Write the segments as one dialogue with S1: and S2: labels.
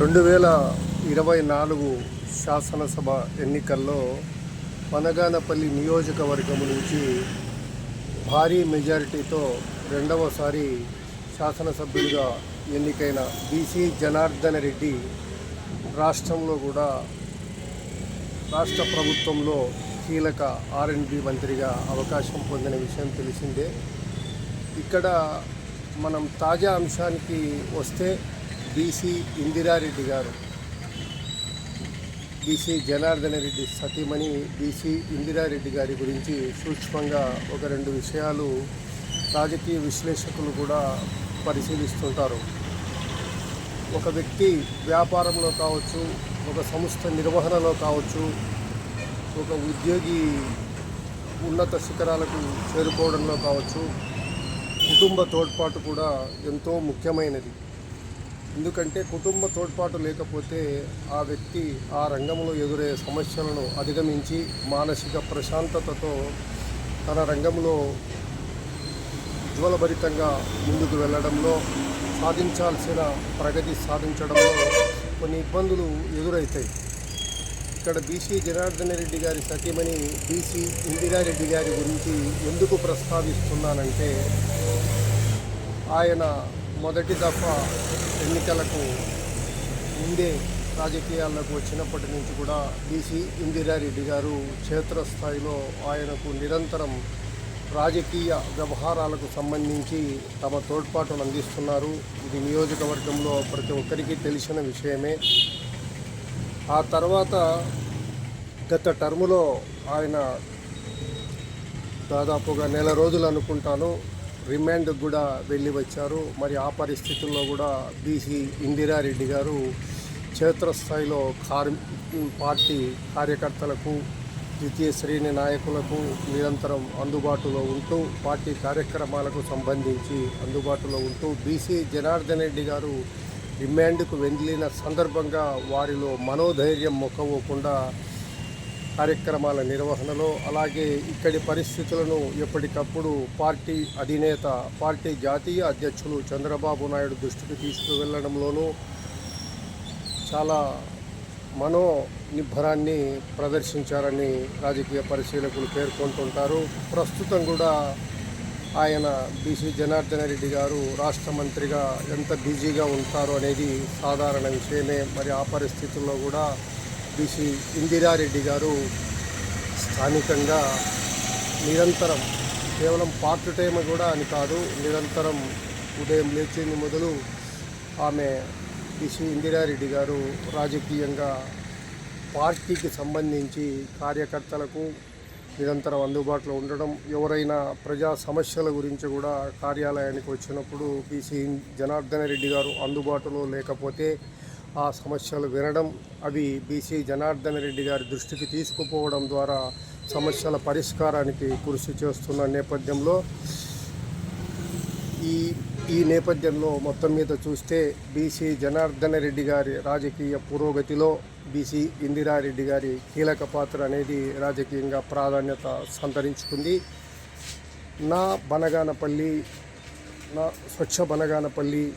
S1: రెండు వేల ఇరవై నాలుగు శాసనసభ ఎన్నికల్లో పనగానపల్లి నియోజకవర్గం నుంచి భారీ మెజారిటీతో రెండవసారి శాసనసభ్యుడిగా ఎన్నికైన బీసీ జనార్దన్ రెడ్డి రాష్ట్రంలో కూడా రాష్ట్ర ప్రభుత్వంలో కీలక ఆర్ఎండ్బి మంత్రిగా అవకాశం పొందిన విషయం తెలిసిందే. ఇక్కడ మనం తాజా అంశానికి వస్తే బీసీ ఇందిరారెడ్డి గారు బీసీ జనార్దన రెడ్డి సతీమణి బీసీ ఇందిరారెడ్డి గారి గురించి సూక్ష్మంగా ఒక రెండు విషయాలు రాజకీయ విశ్లేషకులు కూడా పరిశీలిస్తుంటారు. ఒక వ్యక్తి వ్యాపారంలో కావచ్చు ఒక సంస్థ నిర్వహణలో కావచ్చు ఒక ఉద్యోగి ఉన్నత శిఖరాలకు చేరుకోవడంలో కావచ్చు కుటుంబ తోడ్పాటు కూడా ఎంతో ముఖ్యమైనది. ఎందుకంటే కుటుంబ తోడ్పాటు లేకపోతే ఆ వ్యక్తి ఆ రంగంలో ఎదురయ్యే సమస్యలను అధిగమించి మానసిక ప్రశాంతతతో తన రంగంలో ఉజ్వలభరితంగా ముందుకు వెళ్ళడంలో సాధించాల్సిన ప్రగతి సాధించడంలో కొన్ని ఇబ్బందులు ఎదురవుతాయి ఇక్కడ బీసీ జనార్దన రెడ్డి గారి సతీమణి బీసీ ఇందిరారెడ్డి గారి గురించి ఎందుకు ప్రస్తావిస్తున్నానంటే ఆయన మొదటి దఫా ఎన్నికలకు ముందే రాజకీయాల్లోకి వచ్చినప్పటి నుంచి కూడా బీసీ ఇందిరారెడ్డి గారు క్షేత్రస్థాయిలో ఆయనకు నిరంతరం రాజకీయ వ్యవహారాలకు సంబంధించి తమ తోడ్పాటును అందిస్తున్నారు. ఇది నియోజకవర్గంలో ప్రతి ఒక్కరికి తెలిసిన విషయమే. ఆ తర్వాత గత టర్ములో ఆయన దాదాపుగా నెల రోజులు అనుకుంటాను రిమాండ్ కూడా వెళ్ళి వచ్చారు. మరి ఆ పరిస్థితుల్లో కూడా బీసీ ఇందిరారెడ్డి గారు క్షేత్రస్థాయిలో కార్ పార్టీ కార్యకర్తలకు ద్వితీయ శ్రేణి నాయకులకు నిరంతరం అందుబాటులో ఉంటూ పార్టీ కార్యక్రమాలకు సంబంధించి అందుబాటులో ఉంటూ బీసీ జనార్దన్ రెడ్డి గారు రిమాండ్కు వెళ్ళిన సందర్భంగా వారిలో మనోధైర్యం మొక్కవకుండా కార్యక్రమాల నిర్వహణలో అలాగే ఇక్కడి పరిస్థితులను ఎప్పటికప్పుడు పార్టీ అధినేత పార్టీ జాతీయ అధ్యక్షులు చంద్రబాబు నాయుడు దృష్టికి తీసుకువెళ్ళడంలోనూ చాలా మనో నిబ్బరాన్ని ప్రదర్శించారని రాజకీయ పరిశీలకులు పేర్కొంటుంటారు. ప్రస్తుతం కూడా ఆయన బీసీ జనార్దన రెడ్డి గారు రాష్ట్ర మంత్రిగా ఎంత బిజీగా ఉంటారు అనేది సాధారణ విషయమే. మరి ఆ పరిస్థితుల్లో కూడా బీసీ ఇందిరారెడ్డి గారు స్థానికంగా నిరంతరం కేవలం పార్ట్ టైం కూడా అని కాదు నిరంతరం ఉదయం లేచింది మొదలు ఆమె బీసీ ఇందిరారెడ్డి గారు రాజకీయంగా పార్టీకి సంబంధించి కార్యకర్తలకు నిరంతరం అందుబాటులో ఉండడం ఎవరైనా ప్రజా సమస్యల గురించి కూడా కార్యాలయానికి వచ్చినప్పుడు బీసీ జనార్దన రెడ్డి గారు అందుబాటులో లేకపోతే ఆ సమస్యలు వినడం అవి బీసీ జనార్దన రెడ్డి గారి దృష్టికి తీసుకుపోవడం ద్వారా సమస్యల పరిష్కారానికి కృషి చేస్తున్న నేపథ్యంలో ఈ ఈ నేపథ్యంలో మొత్తం మీద చూస్తే బీసీ జనార్దన రెడ్డి గారి రాజకీయ పురోగతిలో బీసీ ఇందిరారెడ్డి గారి కీలక పాత్ర అనేది రాజకీయంగా ప్రాధాన్యత సంతరించుకుంది. నా బనగానపల్లి నా స్వచ్ఛ బనగానపల్లి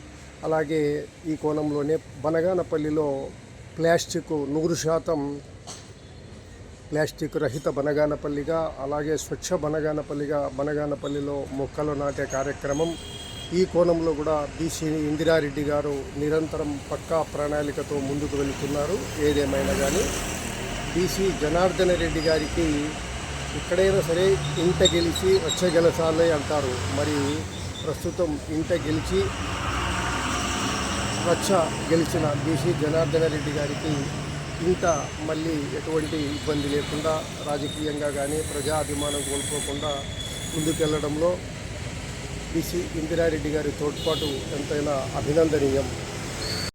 S1: అలాగే ఈ కోణంలోనే బనగానపల్లిలో ప్లాస్టిక్ నూరు శాతం ప్లాస్టిక్ రహిత బనగానపల్లిగా అలాగే స్వచ్ఛ బనగానపల్లిగా బనగానపల్లిలో మొక్కలు నాటే కార్యక్రమం ఈ కోణంలో కూడా బీసీ ఇందిరారెడ్డి గారు నిరంతరం పక్కా ప్రణాళికతో ముందుకు వెళుతున్నారు. ఏదేమైనా కానీ బీసీ జనార్దన రెడ్డి గారికి ఎక్కడైనా సరే ఇంట గెలిచి వచ్చే గెలసాలే అంటారు. మరి ప్రస్తుతం ఇంట గెలిచి రచ్చ గెలిచిన బీసీ జనార్దన రెడ్డి గారికి ఇంత మళ్ళీ ఎటువంటి ఇబ్బంది లేకుండా రాజకీయంగా కానీ ప్రజా అభిమానం కోల్పోకుండా ముందుకెళ్ళడంలో బీసీ ఇందిరారెడ్డి గారి తోడ్పాటు ఎంతైనా అభినందనీయం.